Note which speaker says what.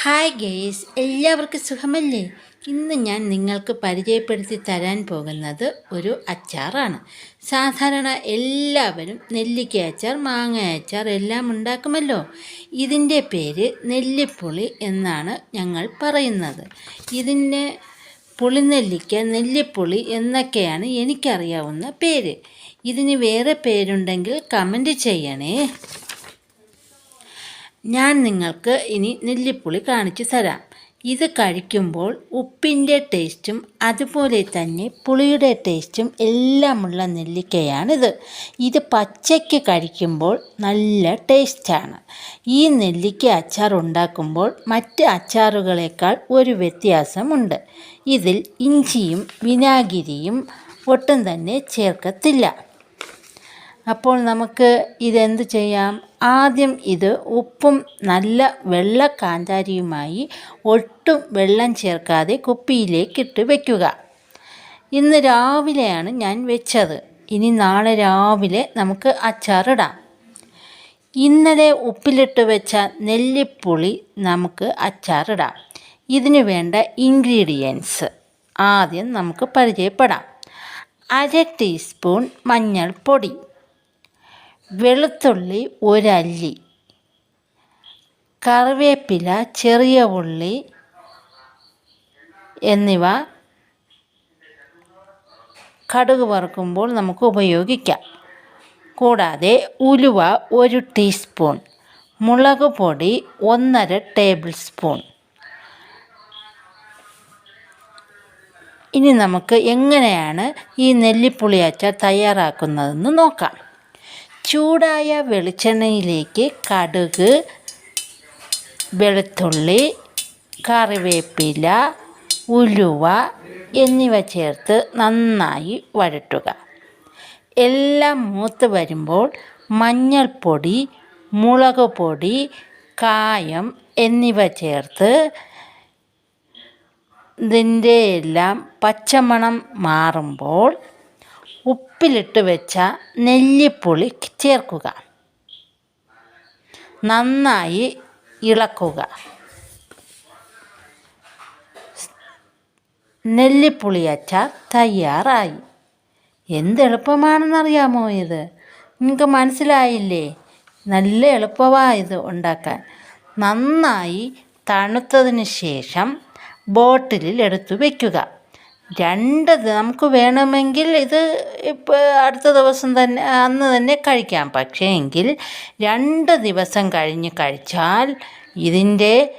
Speaker 1: Hi guys എല്ലാവർക്കും സുഖമല്ലേ? ഇന്ന് ഞാൻ നിങ്ങൾക്ക് പരിചയപ്പെടുത്തി തരാൻ പോകുന്നത് ഒരു അച്ചാറാണ്. സാധാരണ എല്ലാവരും നെല്ലിക്ക അച്ചാർ മാങ്ങ അച്ചാർ എല്ലാം ഉണ്ടാക്കുമല്ലോ. ഇതിന്റെ പേര് നെല്ലിപ്പുളി എന്നാണ് ഞങ്ങൾ പറയുന്നത്. ഇതിന് പുളിനെല്ലിക്ക നെല്ലിപ്പുളി എന്നൊക്കെയാണ് എനിക്കറിയാവുന്ന പേര്. ഇതിന് വേറെ പേരുണ്ടെങ്കിൽ കമന്റ് ചെയ്യണേ. ഞാൻ നിങ്ങൾക്ക് ഇനി നെല്ലിപ്പുളി കാണിച്ചു തരാം. ഇത് കഴിക്കുമ്പോൾ ഉപ്പിന്റെ ടേസ്റ്റും അതുപോലെ തന്നെ പുളിയുടെ ടേസ്റ്റും എല്ലാമുള്ള നെല്ലിക്കയാണിത്. ഇത് പച്ചയ്ക്ക് കഴിക്കുമ്പോൾ നല്ല ടേസ്റ്റാണ്. ഈ നെല്ലിക്ക അച്ചാർ ഉണ്ടാക്കുമ്പോൾ മറ്റ് അച്ചാറുകളേക്കാൾ ഒരു വ്യത്യാസമുണ്ട്. ഇതിൽ ഇഞ്ചിയും വിനാഗിരിയും ഒട്ടും തന്നെ ചേർക്കത്തില്ല. അപ്പോൾ നമുക്ക് ഇതെന്ത് ചെയ്യാം? ആദ്യം ഇത് ഉപ്പും നല്ല വെള്ള കാന്താരിയുമായി ഒട്ടും വെള്ളം ചേർക്കാതെ കുപ്പിയിലേക്ക് ഇട്ട് വയ്ക്കുക ഇന്ന് രാവിലെയാണ് ഞാൻ വെച്ചത്. ഇനി നാളെ രാവിലെ നമുക്ക് അച്ചാറിടാം. ഇന്നലെ ഉപ്പിലിട്ട് വെച്ച നെല്ലിപ്പുളി നമുക്ക് അച്ചാറിടാം. ഇതിനു വേണ്ട ഇൻഗ്രീഡിയൻസ് ആദ്യം നമുക്ക് പരിചയപ്പെടാം. അര ടീസ്പൂൺ മഞ്ഞൾപ്പൊടി. വെളുത്തുള്ളി ഒരല്ലി കറിവേപ്പില ചെറിയ ഉള്ളി എന്നിവ കടുക് വറുക്കുമ്പോൾ നമുക്ക് ഉപയോഗിക്കാം. കൂടാതെ ഉലുവ ഒരു ടീസ്പൂൺ മുളക് പൊടി ഒന്നര ടേബിൾ സ്പൂൺ. ഇനി നമുക്ക് എങ്ങനെയാണ് ഈ നെല്ലിപ്പുളി തയ്യാറാക്കുന്നതെന്ന് നോക്കാം. ചൂടായ വെളിച്ചെണ്ണയിലേക്ക് കടുക് വെളുത്തുള്ളി കറിവേപ്പില ഉലുവ എന്നിവ ചേർത്ത് നന്നായി വഴറ്റുക. എല്ലാം മൂത്ത് വരുമ്പോൾ മഞ്ഞൾപ്പൊടി മുളക് പൊടി കായം എന്നിവ ചേർത്ത് ഇതിന്റെ എല്ലാം പച്ചമണം മാറുമ്പോൾ ഉപ്പിലിട്ട് വെച്ച നെല്ലിപ്പുളി ചേർക്കുക. നന്നായി ഇളക്കുക. നെല്ലിപ്പുളി അച്ചാർ തയ്യാറായി. എന്ത് എളുപ്പമാണെന്നറിയാമോ ഇത്? നിങ്ങൾക്ക് മനസ്സിലായില്ലേ? നല്ല എളുപ്പമാണ് ഇത് ഉണ്ടാക്കാൻ. നന്നായി തണുത്തതിന് ശേഷം ബോട്ടിലിൽ എടുത്തു വയ്ക്കുക രണ്ട് നമുക്ക് വേണമെങ്കിൽ ഇത് ഇപ്പോൾ അടുത്ത ദിവസം തന്നെ അന്ന് തന്നെ കഴിക്കാം. പക്ഷേ എങ്കിൽ രണ്ട് ദിവസം കഴിഞ്ഞ് കഴിച്ചാൽ ഇതിന്റെ